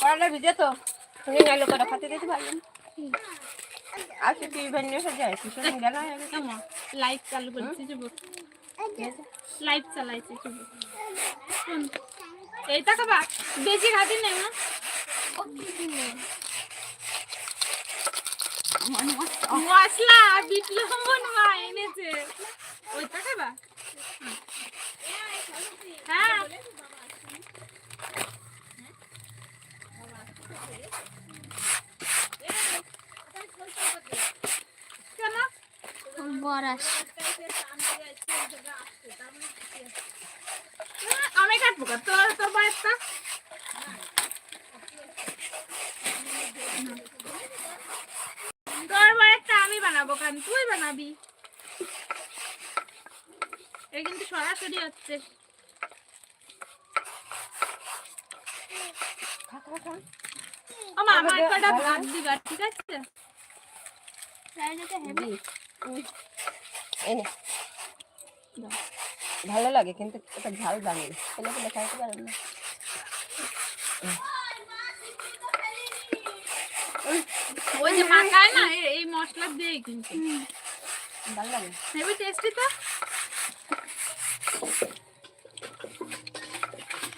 কড়াটা ভিজে তো। তুমি নাইলে কড়া খাতে দিতে পারবেন আজকে তুই ভেন্ডি সাজে আছিস গেল লাইভ চালু করেছি যুবক। লাইভ চালাইছি শোন, এইটা খাবা বেশি খাতি নেই মা? মশলা বিট লবণ মা এনেছে। ওইটা খাবা হ্যাঁ কেন বরাস তোর তোর আমি বানাবো কারণ তুই বানাবি এটা কিন্তু সরাসরি হচ্ছে ও আমার কটা ভাত দিবা ঠিক আছে? এনে ভালো লাগে কিন্তু এটা ঝাল জানি ছেলে পেলে খাইতে পারেন না। ওই যে মাখায় না এ- এই মশলা দিয়ে কিন্তু। ভালো লাগে। হেবি টেস্টি তো জল দিয়ে একটু টেস্ট করে দাও হুম হুম। এই এই মা মা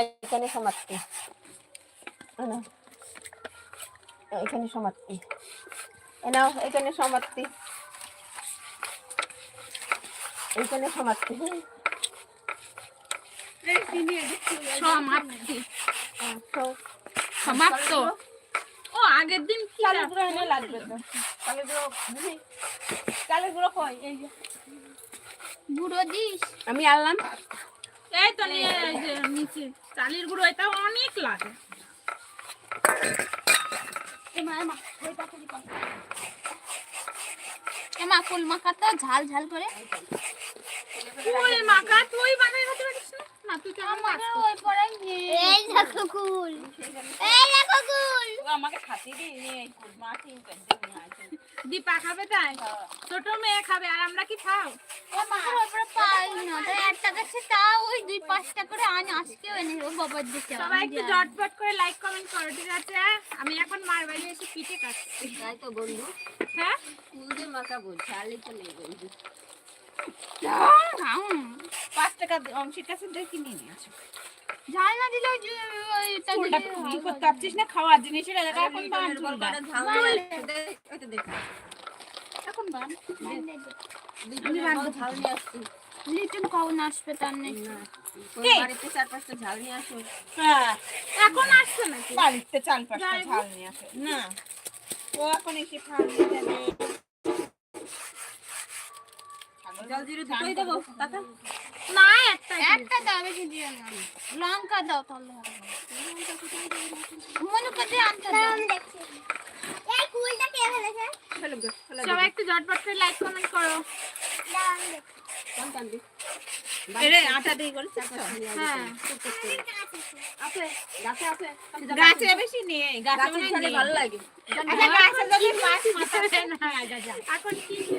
এখানে সমাপ্তি। এখানে সমাপ্তি। এ নাও এখানে সমাপ্তি। এইখানে সমাপ্তি। সমাপ্তি। সমাপ্ত। ও আগের দিন গুঁড়ো লাগবে তো। চালের গুঁড়ো বুঝি গুঁড়ো কই এই যে। গুঁড়ো দিস। আমি আনলাম। এই তো নিয়ে যে নিচে চালের গুঁড়ো এটা অনেক লাগে। এমা ফুল মাখাটা ঝাল ঝাল করে। ফুল মাখা তুই বানাই হতে পারিস না? তুই কেমন আমাদের ওই পরে এই দেখো কুল। এই দেখো কুল। আমাকে খাতি দিই নিয়ে মা তিন নিয়ে আসে দীপা খাবে তাই? ছোট মেয়ে খাবে আর আমরা কি খাও? তাই একটা ওই দুই পাঁচটা করে আন আজকেও এনে ও বাবার দিকে। সবাই একটু ঝটপট করে লাইক কমেন্ট করো ঠিক আছে? আমি এখন মার বাড়ি এসে পিঠে কাটছি তাই তো বন্ধু। হ্যাঁ? ফুল দিয়ে মাখা বলছে আলি তো নেই বন্ধু। পাঁচ টাকা অংশের কাছে দিয়ে কিনে নিয়ে আসো। ঝাল না দিলে ওই যে ওইটা ফুলটা দিলে ই করতে পারছিস না? খাওয়ার জিনিসের এলাকা এখন বান এখন বান। আমি বানবো ঝাল নিয়ে আসছি। লিটন কখন আসবে তার নেই? বাড়িতে চার পাঁচটা ঝাল নিয়ে আসো। হ্যাঁ এখন আসছে নাকি? বাড়িতে চার পাঁচটা ঝাল নিয়ে আসো। না ও এখন এসে খাওয়া নিয়ে যাবে জল জিরে দুটোই দেবো কাকা না একটা একটা দাও বেশি দিও না লঙ্কা দাও তাহলে। মনে করতে আনতে দাও। এই কুলটা কে ফেলেছে? সবাই একটু ঝটপট করে লাইক কমেন্ট করো। এরে আটা দিয়ে হ্যাঁ। আছে গাছে আছে। গাছে বেশি নেই গাছে গাছের ঝালে নেই। ভালো লাগে। গাছে যদি মাছ মাছে না এখন কি কি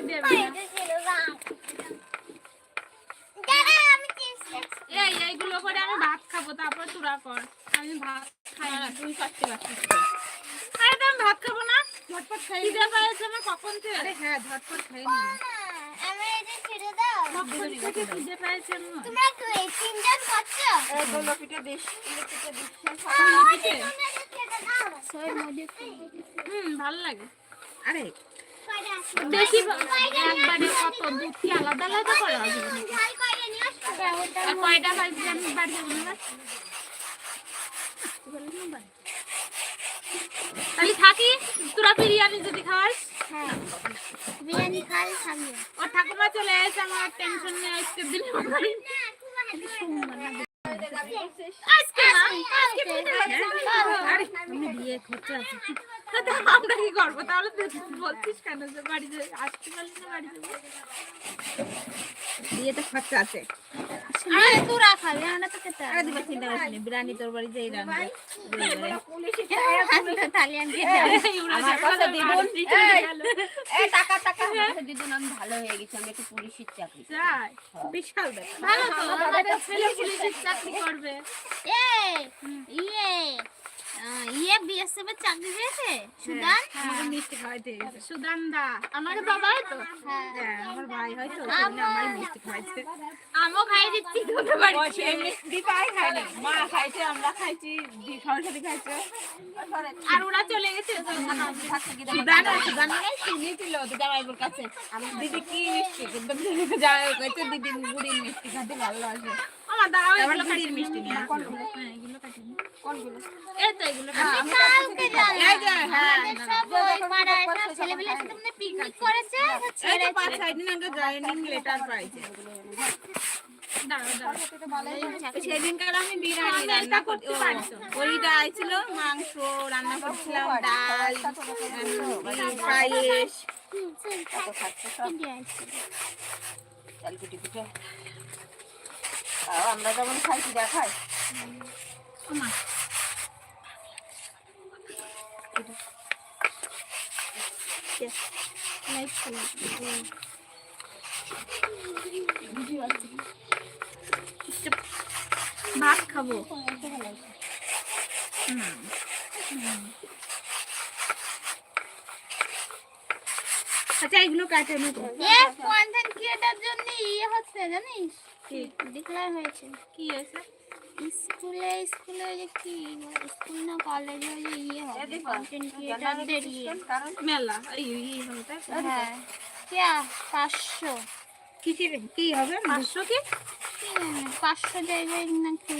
এই এইগুলো করে আমি ভাত খাব তারপর তোরা কর। আমি ভাত খাই না তুই পারতে পারছিস আরে আমি ভাত খাব না। ঝটপট খাই। পেয়েছে আমার কখন থেকে? আরে হ্যাঁ ঝটপট খেয়ে নি কখন থেকে খিদে পেয়েছে আমার এই গোলা পিঠে দিস ইলে পিঠে দিস হুম ভালো লাগে। আরে বেশি একবারে কত দুধ কি আলাদা আলাদা করা হবে। কয়টা বাজছে আমি বাড়ি যাব না। তাহলে থাকি। তোরা বিরিয়ানি যদি খাওয়াস। বিরিয়ানি খাই থাকবে ওর ঠাকুমা চলে এসে আমার টেনশন নেই আজকের দিনে আজকে আজকে আমরা কি করব? তাহলে তুই বলছিস কেন যে বাড়িতে আসতে পারলি না বাড়ি যাব? বিয়েতে খরচা আছে। আরে তোরা খাবি আমরা তো খেতে আরে দিবা চিন্তা করিস না বিরিয়ানি তোর বাড়ি যেই রান্না। তাহলে আমি আমার কাছে দিদুন এই টাকা টাকা। আমার দিদুন আমি ভালো হয়ে গেছি আমি একটু পুলিশের চাকরি যাই বিশাল ব্যাপার। ভালো তো ছেলে পুলিশের চাকরি করবে। এ ইয়ে। আহ, ইয়ে বিএসএফ এর চাকরি পেয়েছে? সুদান? আমাকে মিষ্টি খাওয়াইতে সুদান দা। আমার বাবা তো হ্যাঁ হ্যাঁ আমার ভাই হয়তো সেদিন আমার মিষ্টি খাওয়াইছে। আমও খাই দিচ্ছি খাইনি। মা খাইছে আমরা খাইছি দি খাইছে। আর ওরা চলে গেছে সুদান সুদান চিনি ছিল জামাইবুর কাছে। আমি দিদি কি মিষ্টি কিন্তু দিদিকে জামাই কইছে দিদি বুড়ির মিষ্টি খেতে ভালো আছে আমার দাঁড়াও এগুলো দিদির মিষ্টি নিয়ে আসলো। হ্যাঁ এগুলো কাটিয়ে কোনগুলো এই তো এগুলো হ্যাঁ, কালকে জানলাম এই যে, সব ওই পাড়ার সব ছেলেপিলে সাথে পিকনিক করেছে? এই তো পাঁচ ছয় দিন আগে জয়েনিং লেটার পাইছে। দাঁড়াও দাঁড়াও। সেদিনকার আমি বিরিয়ানি রান্না করতে ওইটা আইছিল মাংস রান্না করছিলাম ডাল পায়েস। পিঠে তাও আমরা যেমন খাইছি দেখাই ভাত খাব হুম। হুম। আচ্ছা এগুলো কাটে কন্টেন্ট ক্রিয়েটার জন্য ইয়ে হচ্ছে জানিস ডিক্লেয়ার হয়েছে। কি হয়েছে? স্কুলে স্কুলে যে কি স্কুল না কলেজে যে ইয়ে হবে কন্টেন্ট ক্রিয়েটারদের ইয়ে। মেলা। এই এই হবে তাই তো? হ্যাঁ। কেয়া? পাঁচশো। কি হবে? পাঁচশো কি? পাঁচশো জায়গায় নাকি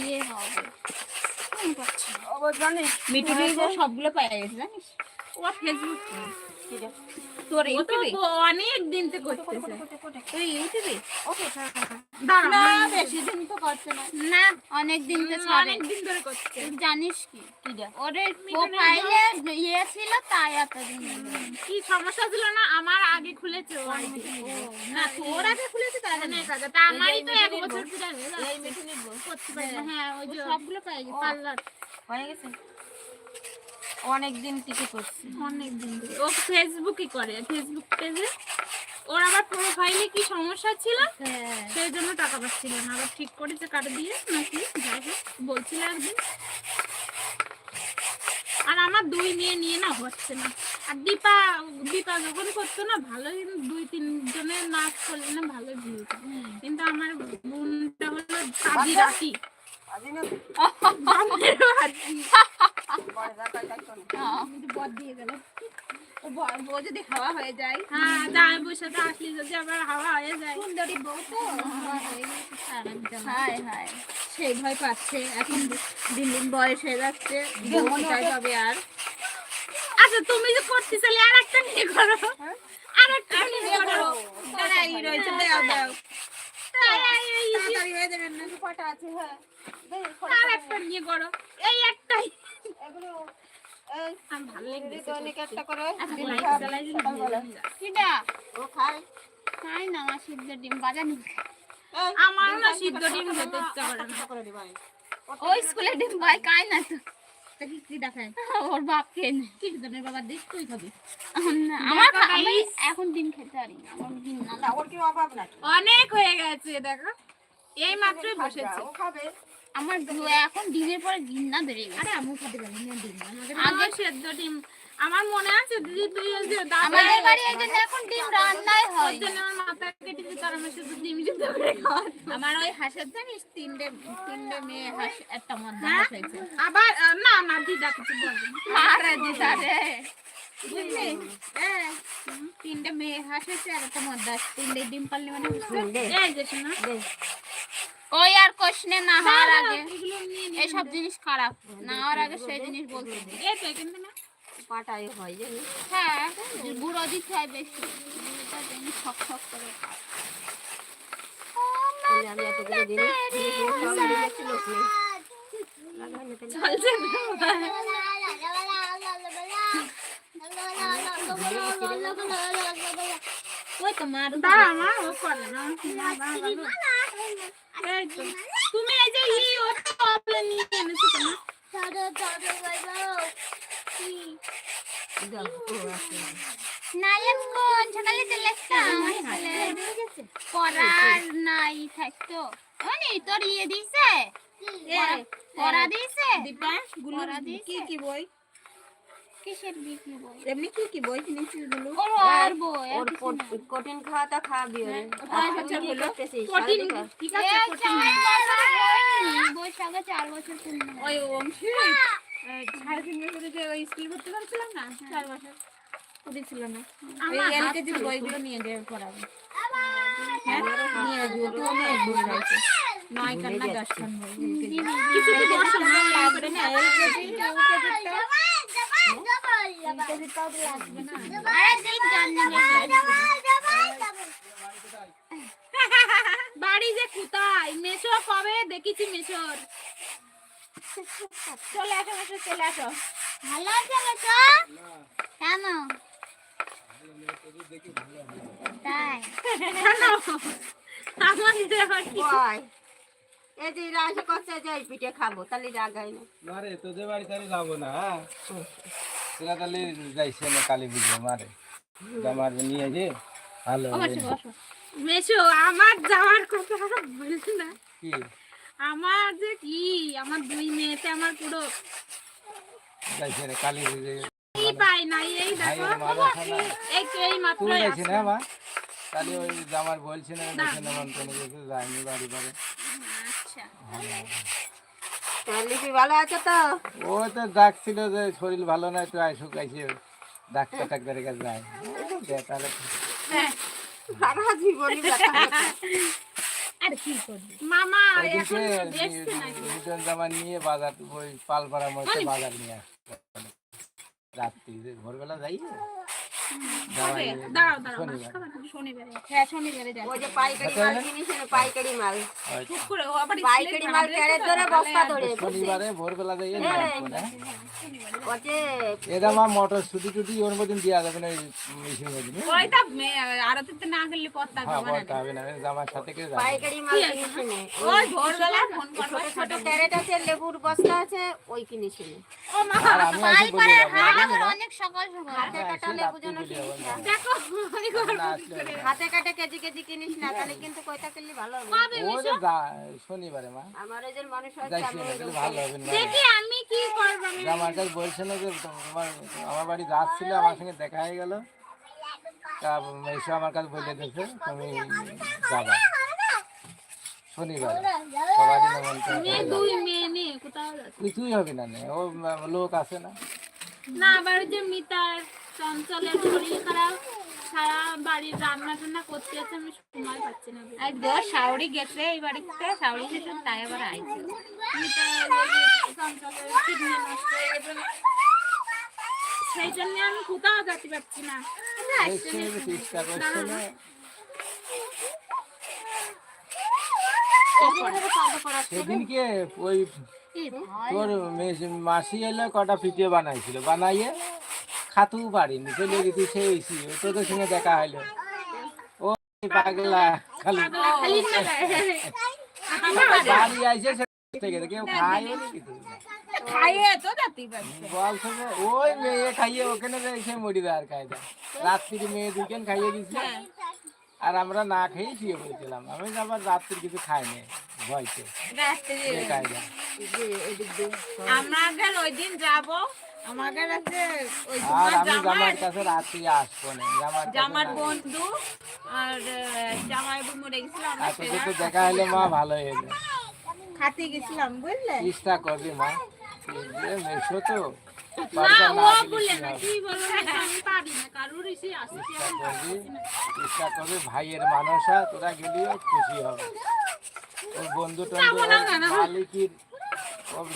ইয়ে হবে। মনে না। সবগুলো পাই গেছে জানিস? ও ফেসবুক? তোর ইউটিউবে? অনেক দিন থেকে করতেছে। তুই ইউটিউবে? দাঁড়া না বেশি দিন তো করছে না। না। অনেক দিন তো অনেক দিন ধরে করছে। জানিস কি? কি ওর প্রোফাইলে ইয়ে ছিল তাই এতদিন হলো। কি সমস্যা ছিল না? আমার আগে খুলেছে না তোর আগে খুলেছে তার অনেক তা আমারই তো এক বছর পুরো হয়ে গেল এই মিঠু করতে পারি হ্যাঁ ওই যে সবগুলো গেছে পার্লার। হয়ে গেছে? অনেক দিন টিকে করছি। অনেক দিন ও ফেসবুকই করে ফেসবুক পেজে। ওর আবার প্রোফাইলে কি সমস্যা ছিল? হ্যাঁ। সেই জন্য টাকা পাচ্ছিল না। আবার ঠিক করেছে কাটে দিয়ে নাকি? যাই হোক বলছিল একদিন। আর আমার দুই মেয়ে নিয়ে না হচ্ছে না। আর দীপা দীপা যখন করতো না ভালোই দুই তিন জনের নাচ করলে না ভালোই ভিউ কিন্তু আমার বোনটা হলো কাজি রাতি সেই ভয় পাচ্ছে এখন দিন দিন বয়স হয়ে যাচ্ছে আর আচ্ছা তুমি যে করতে চাইলে আর একটা নিয়ে করো। আর একটা নিয়ে করো। দাঁড়াই রয়েছে দাও। হয়ে যাবে না। কটা আছে হ্যাঁ। আর একটা নিয়ে করো এই একটাই। এগুলো এই ভালো লেগেছে দৈনিক একটা করে। আচ্ছা ও খাই না আমার সিদ্ধ ডিম বাজার নি আমার না সিদ্ধ ডিম খেতে ইচ্ছা করে না। করে দিবা এই। ওই স্কুলে ডিম ভাই খাই না তো। তা কি- কি দেখায়? ওর বাপ খেয়ে নেয়। কি ধরনের বাবা দেখ তুই খাবি? আমার আমি এখন ডিম খেতে পারি আমার ডিম না না ওর কি অভাব নাকি অনেক হয়ে গেছে দেখো। এই মাত্রই বসেছে। ও খাবে। আমার দু- এখন ডিমের পরে বেড়ে গেছে। আরে আমি খেতে পারি না দিন না। আগে সেদ্ধ ডিম। আমার মনে আছে দিদি তুই ওই যে আমাদের বাড়ি এই জন্য এখন ডিম রান্নাই হয়। জন্য আমার মাথা কেটেছে তার আমি শুধু ডিম সিদ্ধ করে খাওয়াতো আমার ওই হাঁসের জানিস তিনটে তিনটে মেয়ে হাঁস একটা মধ্যে হ্যাঁ? হাঁস হয়েছে। আবার না না দিদা কিছু বলবে। আরে দিদা। রে হ্যাঁ। তিনটে মেয়ে হাঁস হয়েছে আর একটা মধ্যে হাঁস। তিনটে ডিম পারলে মানে এই যে শোনা। ওই আর কোশনে না হওয়ার আগে। এইসব জিনিস খারাপ। না হওয়ার আগে সেই জিনিস বলতে নেই। কিন্তু না। পাটাই হয় জানিস? হ্যাঁ গুঁড়ো দিতে হয় বেশি। গুঁড়োটা শক শক করে আমি এতগুলো। তুমি এই যে ই ওটা প্রবলেম নিয়ে এনেছো তোমার নাইলে কোন সকালে চলে আসতাম পড়ার নাই থাকতো মানে তোর ইয়ে দিছে পড়া দিছে দীপা গুলো কি কি বই কিসের বিক্রি বই এমনি কি কি বই কিনেছিসগুলো আর বই আর না। কঠিন খাওয়াটা খাওয়াবি ওরে বছর হলো? কঠিন ঠিক এই আছে কঠিন চার বছর হয়নি, বছর পূর্ণ ওই অংশী সাড়ে তিন বছরে যে ওই স্কুল ভর্তি করেছিলাম না চার বছর পড়েছিল না ওই আমার বইগুলো নিয়ে যাবে পড়াবে হ্যাঁ নিয়ে আসব তুই অনেক বই রয়েছে নয় খান দশ খান কিছু তো দশ না লাগবে না এলকেজি এলকেজিটাও তো লাগবে না আরে দেখ জানি বাড়ি যে কোথায়? মেশো কবে? দেখেছি মেশোর। চলে আসো আসো চলে আসো। ভালো আছে বেটা কেন? তাই। আবার কি। এই যে এরা করছে যে এই পিঠে খাব তাহলে রাগাই না। মারে তোদের বাড়ি তাহলে যাব না হ্যাঁ? তোরা তাহলে যাইছে না কালী পুজো মারে আমার নিয়ে যে ভালো মেশো আমার যাওয়ার কথা বলছি না। কি? আমার যে কি আমার দুই মেয়েতে আমার পুরো যাইছে না কালী পুজো কি পাই না এই দেখো। এই তো এই মাত্র না মা? তাহলে ওই জামার বলছে না। দেখে নেমন্তন্ন গেছে যায়নি বাড়ি বাড়ি। আচ্ছা তাহলে কি ভালো আছে তো? ও তো ডাকছিল যে শরীর ভালো আয় শুকাইছে ডাক্তার টাক্তারের কাছে যায়। তাহলে। সারা জীবনই ব্যথা ব্যথা। আর কি করবি? মামা এখন দেখছে নাকি। নিউটন জামা নিয়ে বাজার ওই পালপাড়ার মধ্যে বাজার নিয়ে আসছে। রাত্রি ভোরবেলা যাই। হ্যাঁ ছুটি টুটি ওর মতন দেওয়া যাবে না মেশিন মতন। ওইটা আরতিতে না গেলে পত্তা পাবে না। বলতে হবে না জামার সাথে কে যাবে পাইকারি মাল কিনিস না? ওই ভোরবেলা ফোন করব। ছোট ছোট ক্যারেট আছে লেবুর বস্তা আছে ওই কিনিস অনেক সকাল সকাল। হাতে কাটা লেবু কিনিস না। দেখো কাটা কেজি কেজি কিনিস না তাহলে কিন্তু কয়টা কিনলে ভালো হবে? ও শনিবারে মা। আমার ওই যে মানুষ আমি ভালো হবে না। দেখি আমি কি করব। আমি জামার কাছে বলছে না যে তোমার আমার বাড়ি যাচ্ছিল আমার সঙ্গে দেখা হয়ে গেল। তা এসে আমার কাছে বলে দিয়েছে তুমি যাবা। শনিবার সবারই নেমন্তন্ন কিছুই হবে। না। নে, ও লোক আছে না। না আবার যে মিতার চঞ্চলের শরীর খারাপ সারা বাড়ির রান্না টান্না করতে আছে আমি সময় পাচ্ছি না। আর দশ শাওড়ি গেছে এই বাড়িতে শাওড়ি গেছে তাই আবার আইছে। মিতার ওই যে চঞ্চলের কিডনি নষ্ট হয়ে গেছে। সেই জন্য আমি কোথাও যেতে পারছি না। সেদিনকে ওই তোর মেস- এলে কটা পিঠে বানাইছিল। বানাইয়ে খাতু পারিনি চলে গেছি সেই তোদের সঙ্গে দেখা হইল। ও পাগলা খালি। বাড়ি আইসে কেউ খায় ওই মেয়ে খাইয়ে ওখানে রাত্রির মেয়ে দুকেন খাইয়ে দিচ্ছে আর আমরা না খেয়ে শুয়ে পড়েছিলাম। আমি আবার রাত্রির কিছু খাইনি ভয়তে। রাত্রে আমরা ওই দিন যাব। আমাদের ওই আর আমি জামার কাছে রাত্রি আসব না জামার জামার বন্ধু আর জামাই মরে গেছিল আমরা তো দেখা হলে মা ভালো খাতে গেছিলাম বুঝলে? চেষ্টা করবি মা। মেশো তো। না ও বলে না কি বলব আমি পারি না কারোর এসে আসছে চেষ্টা করবি ভাইয়ের মানুষা তোরা গেলিও খুশি হবে। ওর বন্ধু টন্ধু মালিকির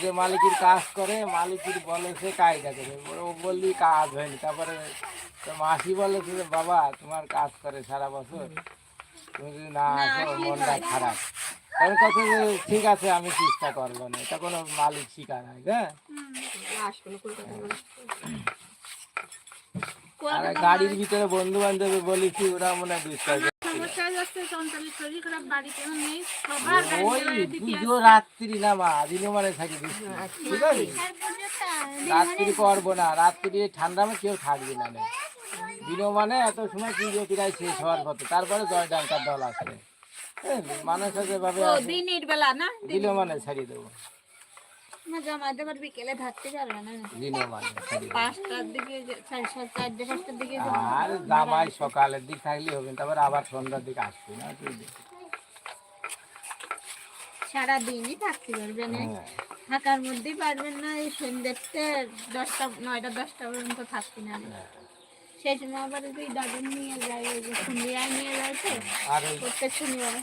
যে মালিকির কাজ করে মালিকির বলে সে কায়দা করে। ও বললি কাজ হয়নি তারপরে মাসি বলে বাবা তোমার কাজ করে সারা বছর। তুমি যদি না আসো মনটা খারাপ। কত যে ঠিক আছে আমি চেষ্টা করব না। এটা কোনো মালিক শিকার হয় হ্যাঁ? আর গাড়ির ভিতরে বন্ধু বান্ধবী বলেছি ওরা মনে হয় পুজো রাত্রি না মা দিনে মানে থাকি ঠিক আছে? রাত্রি করব না রাত্রি ঠান্ডা মানে কেউ থাকবে না। নে। দিনও মানে এত সময় পুজো প্রায় শেষ হওয়ার পথে তারপরে জয় ডাঙ্কার দল আসবে। মানুষ আছে দিনের বেলা না? দিনও মানে ছাড়িয়ে দেবো। না জমা দেবার বিকেলে থাকতে পারবে না দিনও মানে পাঁচটার দিকে যে- চারটে পাঁচটার দিকে আর জামাই সকালের দিক থাকলে হবে তারপর আবার সন্ধ্যার দিকে আসবে না? সারাদিনই থাকতে পারবেন হ্যাঁ। থাকার মধ্যেই পারবেন না এই সন্ধ্যেতে দশটা নয়টা দশটা পর্যন্ত থাকতে না। আর ওই প্রত্যেক শনিবারে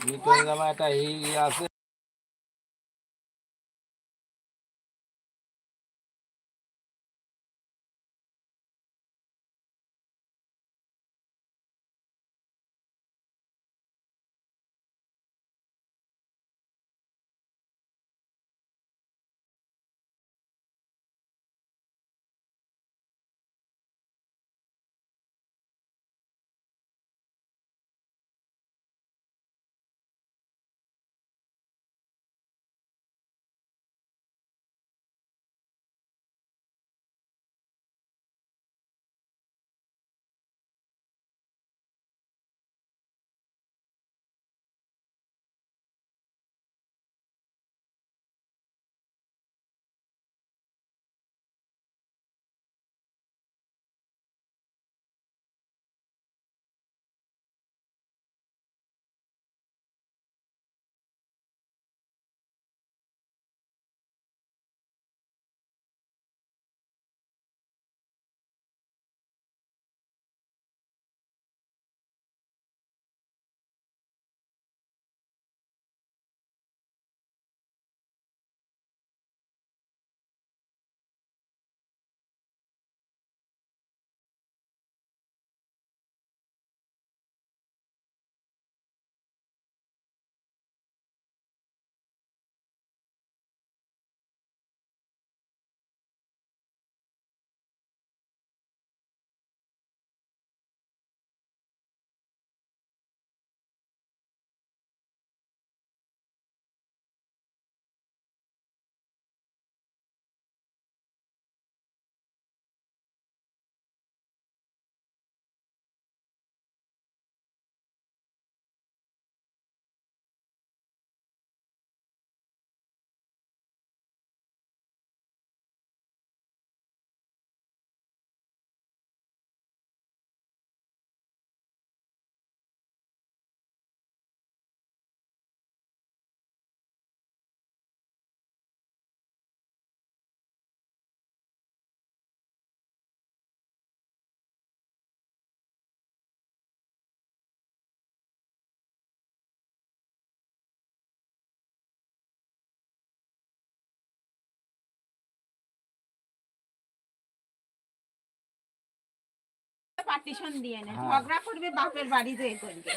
পার্টিশন দিয়ে নেয় হ্যাঁ। ঝগড়া করবে বাপের বাড়ি করবে।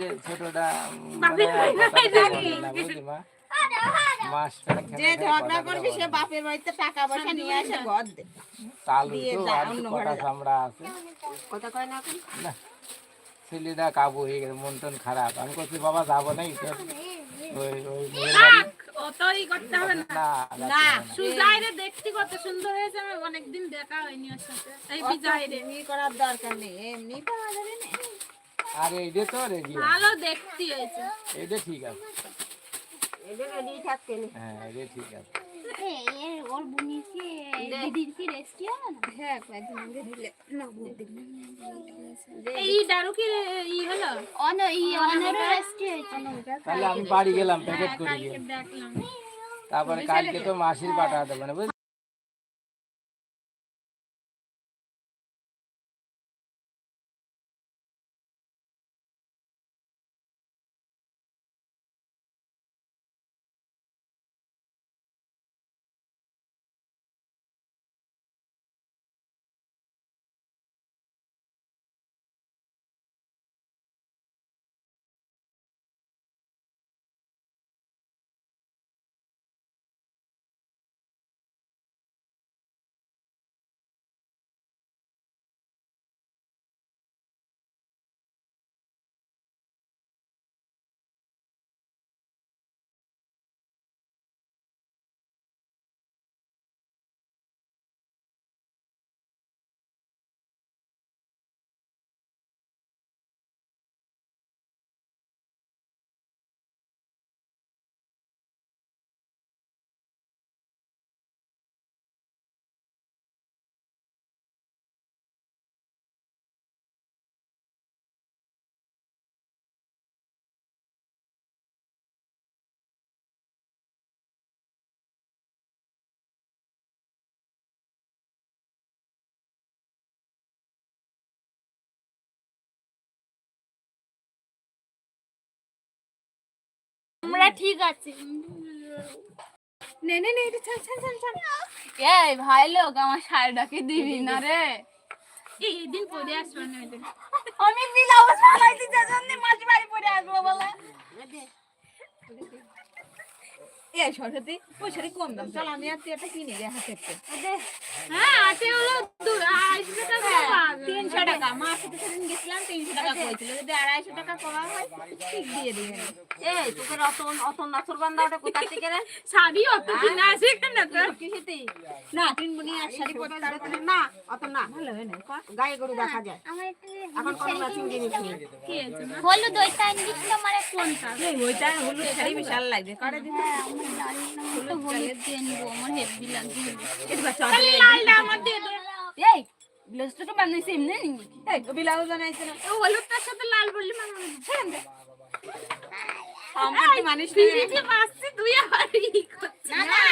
যে ছোটটা বাপের মানে না, মা? মাস্টার এখানে যে ঝগড়া করবে সে বাপের বাড়িতে টাকা পয়সা নিয়ে আসে ঘর দে। দিয়ে তো যায় আর অন্য কটা ঘরে আছে। কথা কয় না এখন? না ছেলেটা কাবু হয়ে গেছে মন টন খারাপ। আমি করছি বাবা যাব না তোর ওই ওই অতই করতে হবে না। না না না সুজাইরে দেখতে কত সুন্দর হয়েছে আমার অনেকদিন দেখা হয়নি ওর সাথে। এই বিজয়রে। এমনি করার দরকার নেই এমনি পাওয়া যাবে না। আর এইটা তো রেডি ভালো দেখতে হয়েছে। এইটা ঠিক আছে। এদের রেডি থাকতে হ্যাঁ এইটা ঠিক আছে। এর ওর বুনির কি দিদির কি রেস্টি হবে না? হ্যাঁ কয়েকদিন আগে দিলে। নগদ দিলে এই দারু কি ই হলো? অন ই অনেরও রেস্টি হয়েছে? তাহলে আমি বাড়ি গেলাম প্যাকেট করে গেলাম তারপরে কালকে তো মাসির পাঠাতে মানে বুঝলি আমরা ঠিক আছি। নে নে নে এটা ছাড় ছাড় ছাড় ছাড়। এই ভাই লোক আমার শাড়িটাকে দিবি না রে। এই দিন পরে আসব না। আমি ব্লাউজ জন্য মাঝে বাড়ি পরে আসব বলে। এ সরস্বতী কম দাম। চল আমি আর তুই একটা কিনে রে হাতের তো হ্যাঁ হলো দু- আড়াইশো টাকা মার সাথে সেদিন গেছিলাম তিনশো টাকা করেছিল যদি আড়াইশো টাকা করা হয় ঠিক দিয়ে দিবেন এই তোকে অত অত নাচর বান্ধা ওটা কোথা থেকে রে শাড়ি অত কিনা আছে কেন তোর? কিসেতে না কিনবো নি আর শাড়ি পরতে না। না অত না ভালো হয় না গায়ে গরু দেখা যায় এখন কোনো ম্যাচিং জিনিস নেই কি আছে না? হলুদ ওইটা ইংলিশটা আমার কোনটা? এই ওইটা হলুদ শাড়ি বিশাল লাগবে করে দিতে হ্যাঁ হলুদ দিয়ে নিবো আমার হেভি লাগবে এবার চল লালটা আমার দিয়ে দে। এই ব্লাউজটা তো বানাইছি এমনি এই বিলাউজ বানাইছে না ও হলুদটার সাথে লাল বললি মানাবে না। সম্পত্তি মানুষ দিদিকে বাঁচছি, তুই আবার ই করছিস। না না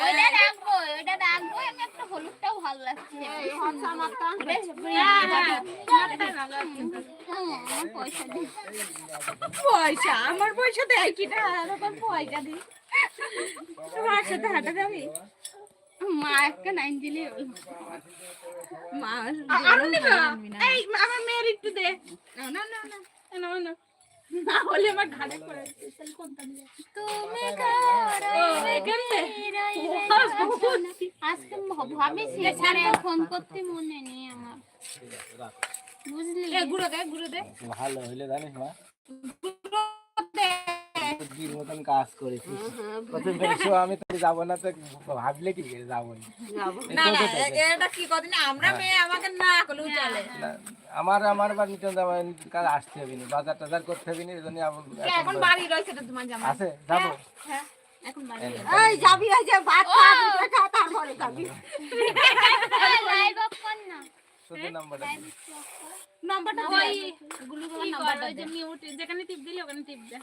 ওইটা রাখব ওইটা রাখব আমি একটা হলুদটাও ভালো লাগছে এই হচ্ছে আমারটা আমারটা ভালো আছে। হ্যাঁ, আমার পয়সা আমার পয়সা দেয় কিটা আর পয়সা দি তোমার সাথে হাঁটা যাবি মা একটা নাইন দিলে হলো। মা এই, আমার মেয়ের একটু দে। না, না, না, না, না, না। না হলে আমার ঘাড়ে পড়ে কোনটা তুমি আজকে ভাবিছি ফোন করতে মনে নেই আমার। বুঝলি? গুঁড়ো দে গুঁড়ো দে। ভালো হইলে জানিস মা। বুদ্ধির মতন কাজ করেছিস প্রথম ভেবেছো আমি তো যাব না তো ভাবলে কি করে যাব? না এটা কি কদিন? আমরা মেয়ে আমাকে না করলেও চলে আমার আমার বাড়িতে যাব কাজ আসতে হবে না বাজার টাজার করতে হবে না এই জন্য এখন বাড়ি রয়েছে তো তোমার জামা আছে যাব। হ্যাঁ এখন বাড়ি এই যাবি এই যে ভাত খা খা তারপরে যাবি। লাইভ অফ কর না শুধু নাম্বারটা দিই। ওই গুলো কি ওই যে mute, যেখানে টিপ দিলি ওখানে টিপ দে।